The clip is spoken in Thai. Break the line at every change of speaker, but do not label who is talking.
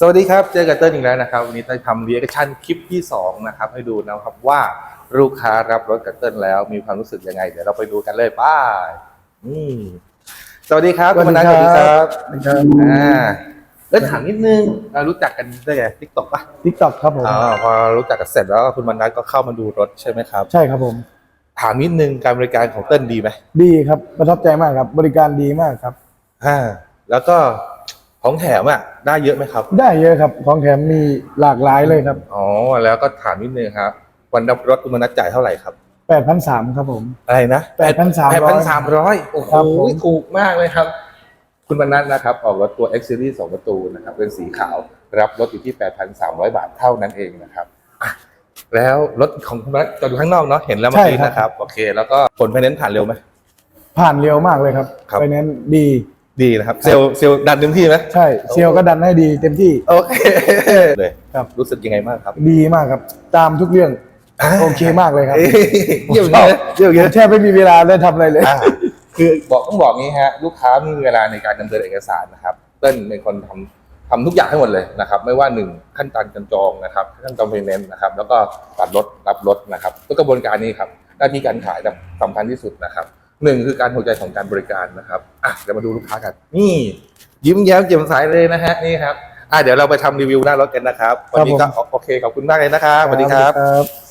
สวัสดีครับ เจอกับเติ้ลอีกแล้วนะครับ วันนี้เต้ยทำรีแอคชั่นคลิปที่ 2 นะครับ ให้ดูนะครับว่าลูกค้ารับรถกับเติ้ลแล้วมีความรู้สึกยังไง เดี๋ยวเราไปดูกันเลยป้ายอืมสวัสดีครับคุณมนัสสวัสดีครับ
สวัสดีครับ
อ่าเอ้ยถามนิดนึงเรารู้จักกันได้ไงทิกตอกปะ
ทิกตอกครับผม
อ๋อพอรู้จักกันเสร็จแล้วคุณมนัสก็เข้ามาดูรถใช่ไหมครับ
ใช่ครับผม
ถามนิดนึงการบริการของเติ้ลดีไหม
ดีครับประทับใจมากครับ บริการดีมากครับ
อ่าแล้วก็ ของแถมอะได้เยอะไหมครับ
ได้เยอะครับ ของแถมมีหลากหลายเลยครับ
อ๋อแล้วก็ถามนิดนึงครับ วันรับรถคุณมนัสจ่ายเท่าไหร่ครับ
8,300ครับผม
อะไรนะ
8,300
แปดพันสามร้อยโอ้โห
ครับผม
ถูกมากเลยครับ คุณมนัสนะครับ ออกรถตัว X Series 2 ประตูนะครับ เป็นสีขาว รับรถอยู่ที่ 8,300 บาทเท่านั้นเองนะครับอะแล้วรถของคุณมนัสจอดอยู่ข้างนอกเนาะเห็นแล้วเมื่อกี้นะครับ โอเค แล้วก็ผลไฟแนนซ์ผ่านเร็วไหม
ผ่านเร็วมากเลยครับ
ครับ
ไปเน้นดี
ดีนะครับ เซลล์เซลล์ดันเต็มที่ไหม
ใช่เซียวก็ดันให้ดีเต็มที่
โอเคเลย
ครับ
รู้สึกยังไงบ้างครับ
ดีมากครับ ตามทุกเรื่อง โอเคมากเลยครับ
เอ้ยเยี่ยมเลยนะเยี่ยมเลย
แทบไม่มีเวลาได้ทำอะไรเลย
อ่าคือบอกต้องบอกงี้ฮะลูกค้าไม่มีเวลาในการดำเนินเอกสารนะครับเต้นเป็นคนทำทำทุกอย่างให้หมดเลยนะครับ ไม่ว่าหนึ่งขั้นตอนการจองนะครับขั้นตอนไฟแนนซ์นะครับ แล้วก็ตัดรถรับรถนะครับทุกกระบวนการนี้ครับหน้าที่การขายแบบสำคัญที่สุดนะครับ หนึ่งคือการหัวใจของการบริการนะครับอะเดี๋ยวมาดูลูกค้ากัน นี่ ยิ้มแย้มแจ่มใสเลยนะฮะนี่ครับอะเดี๋ยวเราไปทำรีวิวหน้ารถกันนะครับ วันนี้ก็โอเคขอบคุณมากเลยนะครับสวัสดีครับ
ครับ